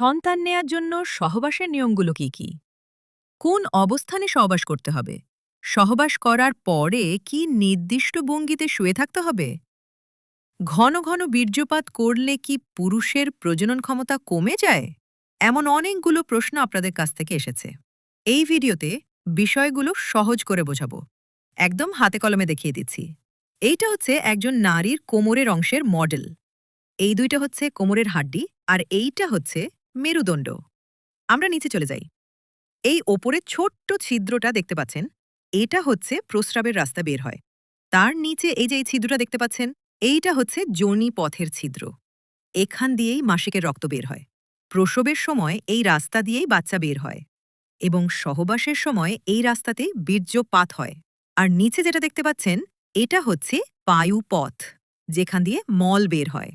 সন্তান নেয়ার জন্য সহবাসের নিয়মগুলো কি কি? কোন অবস্থানে সহবাস করতে হবে? সহবাস করার পরে কি নির্দিষ্ট ভঙ্গিতে শুয়ে থাকতে হবে? ঘন ঘন বীর্যপাত করলে কি পুরুষের প্রজনন ক্ষমতা কমে যায়? এমন অনেকগুলো প্রশ্ন আপনাদের কাছ থেকে এসেছে। এই ভিডিওতে বিষয়গুলো সহজ করে বোঝাবো। একদম হাতে কলমে দেখিয়ে দিচ্ছি। এইটা হচ্ছে একজন নারীর কোমরের অংশের মডেল। এই দুইটা হচ্ছে কোমরের হাড্ডি আর এইটা হচ্ছে মেরুদণ্ড। আমরা নিচে চলে যাই। এই ওপরে ছোট্ট ছিদ্রটা দেখতে পাচ্ছেন। এটা হচ্ছে প্রস্রাবের রাস্তা বের হয়। তার নিচে এই যে এই ছিদ্রটা দেখতে পাচ্ছেন, এইটা হচ্ছে যোনি পথের ছিদ্র। এখান দিয়েই মাসিকের রক্ত বের হয়। প্রসবের সময় এই রাস্তা দিয়েই বাচ্চা বের হয় এবং সহবাসের সময় এই রাস্তাতেই বীর্যপাত হয়। আর নিচে যেটা দেখতে পাচ্ছেন, এটা হচ্ছে পায়ুপথ যেখান দিয়ে মল বের হয়।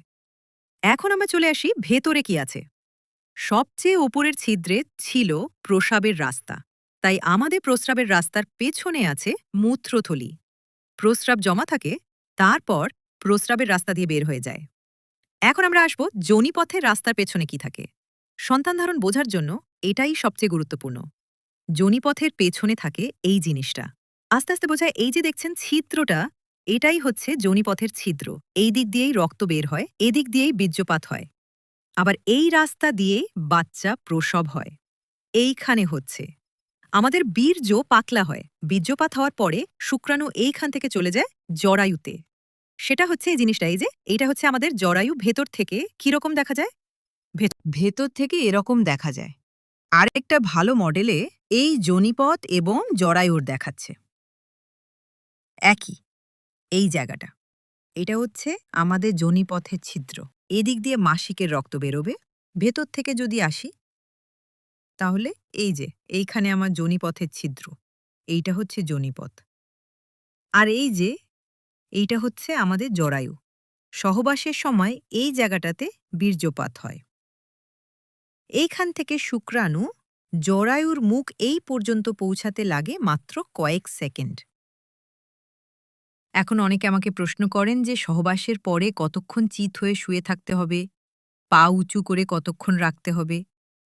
এখন আমরা চলে আসি ভেতরে কি আছে। সবচেয়ে ওপরের ছিদ্রে ছিল প্রস্রাবের রাস্তা। তাই আমাদের প্রস্রাবের রাস্তার পেছনে আছে মূত্রথলি। প্রস্রাব জমা থাকে, তারপর প্রস্রাবের রাস্তা দিয়ে বের হয়ে যায়। এখন আমরা আসব যোনিপথের রাস্তার পেছনে কি থাকে। সন্তান ধারণ বোঝার জন্য এটাই সবচেয়ে গুরুত্বপূর্ণ। যোনিপথের পেছনে থাকে এই জিনিসটা। আস্তে আস্তে বোঝায় এই যে দেখছেন ছিদ্রটা, এটাই হচ্ছে যোনিপথের ছিদ্র। এই দিক দিয়েই রক্ত বের হয়, এদিক দিয়েই বীর্যপাত হয়। আবার এই রাস্তা দিয়েই বাচ্চা প্রসব হয়। এইখানে হচ্ছে। আমাদের বীর্য পাতলা হয়। বীর্যপাত হওয়ার পরে শুক্রাণু এইখান থেকে চলে যায় জরায়ুতে। সেটা হচ্ছে এই জিনিসটা, এই যে এইটা হচ্ছে আমাদের জরায়ু ভেতর থেকে কীরকম দেখা যায়? ভেতর থেকে এরকম দেখা যায়। আরেকটা ভালো মডেলে এই জনিপথ এবং জরায়ুর দেখাচ্ছে। একই। এই জায়গাটা। এটা হচ্ছে আমাদের জনিপথের ছিদ্র। এদিক দিয়ে মাসিকের রক্ত বেরোবে? ভেতর থেকে যদি আসি? তাহলে এই যে, এইখানে আমার জনিপথের ছিদ্র। এইটা হচ্ছে জনিপথ। আর এই যে, এইটা হচ্ছে আমাদের জরায়ু। সহবাসের সময় এই জায়গাটাতে বীর্যপাত হয়। এইখান থেকে শুক্রাণু জরায়ুর মুখ এই পর্যন্ত পৌঁছাতে লাগে মাত্র কয়েক সেকেন্ড। এখন অনেকে আমাকে প্রশ্ন করেন যে সহবাসের পরে কতক্ষণ চিত হয়ে শুয়ে থাকতে হবে? পা উঁচু করে কতক্ষণ রাখতে হবে?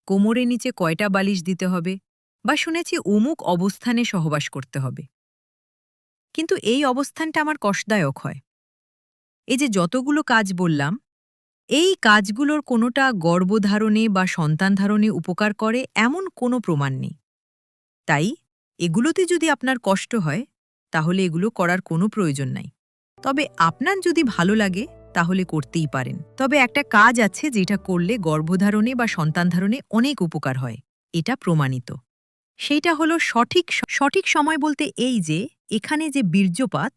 কোমরের নিচে কয়টা বালিশ দিতে হবে? বা শুনেছি অমুক অবস্থানে সহবাস করতে হবে। কিন্তু এই অবস্থানটা আমার কষ্টদায়ক হয়। এই যে যতগুলো কাজ বললাম, এই কাজগুলোর কোনোটা গর্ভধারণে বা সন্তান ধারণে উপকার করে এমন কোনো প্রমাণ নেই। তাই এগুলোতে যদি আপনার কষ্ট হয় তাহলে এগুলো করার কোনো প্রয়োজন নাই। তবে আপনার যদি ভালো লাগে, তাহলে করতেই পারেন। তবে একটা কাজ আছে যেটা করলে গর্ভধারণে বা সন্তান ধারণে অনেক উপকার হয়। এটা প্রমাণিত। সেইটা হলো সঠিক সঠিক সময় বলতে এই যে, এখানে যে বীর্যপাত,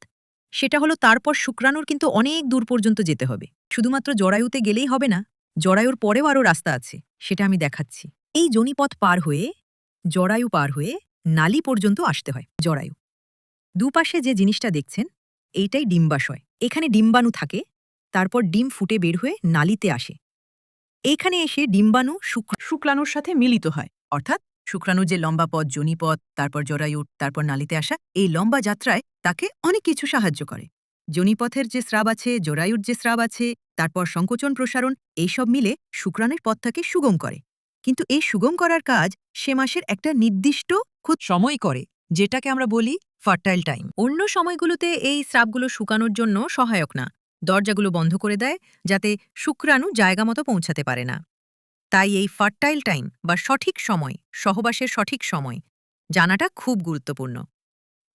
সেটা হলো তারপর শুক্রাণুর কিন্তু অনেক দূর পর্যন্ত যেতে হবে। শুধুমাত্র জরায়ুতে গেলেই হবে না, জরায়ুর পরেও আরও রাস্তা আছে, সেটা আমি দেখাচ্ছি। এই জনিপথ পার হয়ে, জরায়ু পার হয়ে নালি পর্যন্ত আসতে হয়, জরায়ু। দুপাশে যে জিনিসটা দেখছেন, এইটাই ডিম্বাশয়। এখানে ডিম্বাণু থাকে, তারপর ডিম ফুটে বের হয়ে নালিতে আসে। এইখানে এসে ডিম্বাণু শুক্র- শুক্রাণুর সাথে মিলিত হয়। অর্থাৎ শুক্রাণুর যে লম্বা পথ জনিপথ তারপর জরায়ু, তারপর নালিতে আসা, এই লম্বা যাত্রায় তাকে অনেক কিছু সাহায্য করে। জনিপথের যে স্রাব আছে, জরায়ুর যে স্রাব আছে, তারপর সংকোচন, প্রসারণ এইসব মিলে শুক্রাণুর পথটাকে সুগম করে। কিন্তু এই সুগম করার কাজ সে মাসের একটা নির্দিষ্ট খুব সময় করে, যেটাকে আমরা বলি ফার্টাইল টাইম। অন্য সময়গুলোতে এই স্রাবগুলো শুকানোর জন্য সহায়ক না। দরজাগুলো বন্ধ করে দেয়, যাতে শুক্রাণু জায়গা মতো পৌঁছাতে পারে না। তাই এই ফার্টাইল টাইম বা সঠিক সময়, সহবাসের সঠিক সময় জানাটা খুব গুরুত্বপূর্ণ।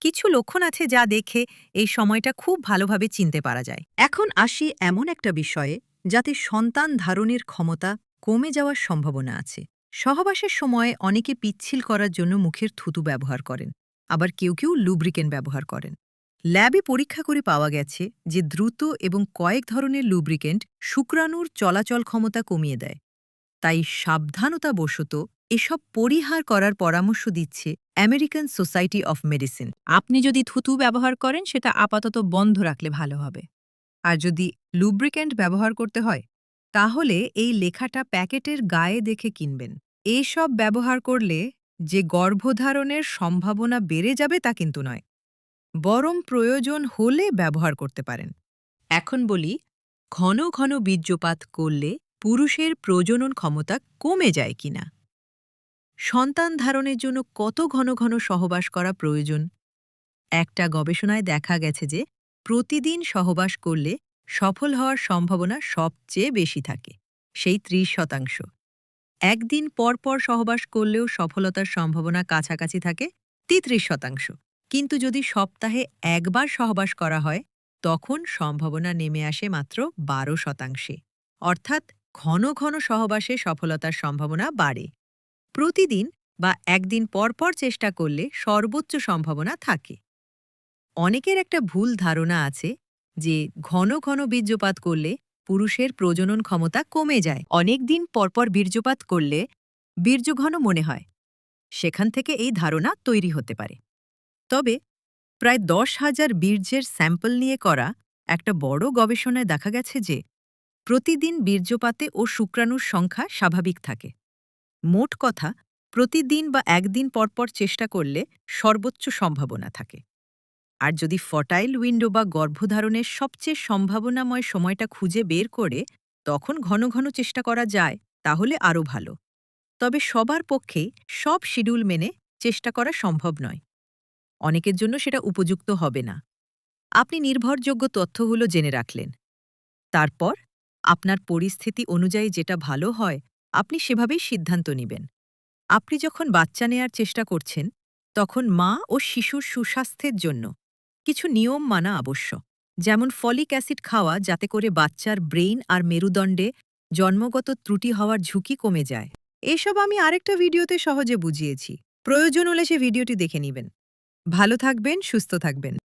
কিছু লক্ষণ আছে যা দেখে এই সময়টা খুব ভালোভাবে চিনতে পারা যায়। এখন আসি এমন একটা বিষয়ে যাতে সন্তান ধারণের ক্ষমতা কমে যাওয়ার সম্ভাবনা আছে। সহবাসের সময় অনেকে পিচ্ছিল করার জন্য মুখের থুতু ব্যবহার করেন। আবার কেউ কেউ লুব্রিকেন্ট ব্যবহার করেন। ল্যাবে পরীক্ষা করে পাওয়া গেছে যে দ্রুত এবং কয়েক ধরনের লুব্রিকেন্ট শুক্রাণুর চলাচল ক্ষমতা কমিয়ে দেয়। তাই সাবধানতা সাবধানতাবশত এসব পরিহার করার পরামর্শ দিচ্ছে আমেরিকান সোসাইটি অফ মেডিসিন আপনি যদি থুতু ব্যবহার করেন সেটা আপাতত বন্ধ রাখলে ভালো হবে। আর যদি লুব্রিকেন্ট ব্যবহার করতে হয় তাহলে এই লেখাটা প্যাকেটের গায়ে দেখে কিনবেন। এইসব ব্যবহার করলে যে গর্ভধারণের সম্ভাবনা বেড়ে যাবে তা কিন্তু নয়, বরং প্রয়োজন হলে ব্যবহার করতে পারেন। এখন বলি, ঘন ঘন বীর্যপাত করলে পুরুষের প্রজনন ক্ষমতা কমে যায় কিনা? সন্তান ধারণের জন্য কত ঘন ঘন সহবাস করা প্রয়োজন? একটা গবেষণায় দেখা গেছে যে, প্রতিদিন সহবাস করলে সফল হওয়ার সম্ভাবনা সবচেয়ে বেশি থাকে, সেই ত্রিশ শতাংশ। একদিন পর পর সহবাস করলেও সফলতার সম্ভাবনা কাছাকাছি থাকে তেত্রিশ শতাংশ। কিন্তু যদি সপ্তাহে একবার সহবাস করা হয়, তখন সম্ভাবনা নেমে আসে মাত্র বারো শতাংশে। অর্থাৎ ঘন ঘন সহবাসে সফলতার সম্ভাবনা বাড়ে। প্রতিদিন বা একদিন পর পর চেষ্টা করলে সর্বোচ্চ সম্ভাবনা থাকে। অনেকের একটা ভুল ধারণা আছে যে ঘন ঘন বীর্যপাত করলে পুরুষের প্রজনন ক্ষমতা কমে যায়। অনেক দিন পরপর বীর্যপাত করলে বীর্যঘন মনে হয়। সেখান থেকে এই ধারণা তৈরি হতে পারে। তবে প্রায় দশ হাজার বীর্যের স্যাম্পল নিয়ে করা একটা বড় গবেষণায় দেখা গেছে যে প্রতিদিন বীর্যপাতে ও শুক্রাণুর সংখ্যা স্বাভাবিক থাকে। মোট কথা, প্রতিদিন বা একদিন পরপর চেষ্টা করলে সর্বোচ্চ সম্ভাবনা থাকে। আর যদি ফটাইল উইন্ডো বা গর্ভধারণের সবচেয়ে সম্ভাবনাময় সময়টা খুঁজে বের করে তখন ঘন ঘন চেষ্টা করা যায়, তাহলে আরও ভালো। তবে সবার পক্ষে সব শিডিউল মেনে চেষ্টা করা সম্ভব নয়। অনেকের জন্য সেটা উপযুক্ত হবে না। আপনি নির্ভরযোগ্য তথ্যগুলো জেনে রাখলেন। তারপর আপনার পরিস্থিতি অনুযায়ী যেটা ভালো হয়, আপনি সেভাবেই সিদ্ধান্ত নেবেন। আপনি যখন বাচ্চা নেয়ার চেষ্টা করছেন, তখন মা ও শিশুর সুস্বাস্থ্যের জন্য কিছু নিয়ম মানা আবশ্যক। যেমন ফলিক অ্যাসিড খাওয়া যাতে করে বাচ্চার ব্রেইন আর মেরুদণ্ডে জন্মগত ত্রুটি হওয়ার ঝুঁকি কমে যায়। এসব আমি আরেকটা ভিডিওতে সহজে বুঝিয়েছি। প্রয়োজন হলে সে ভিডিওটি দেখে নেবেন। ভালো থাকবেন, সুস্থ থাকবেন।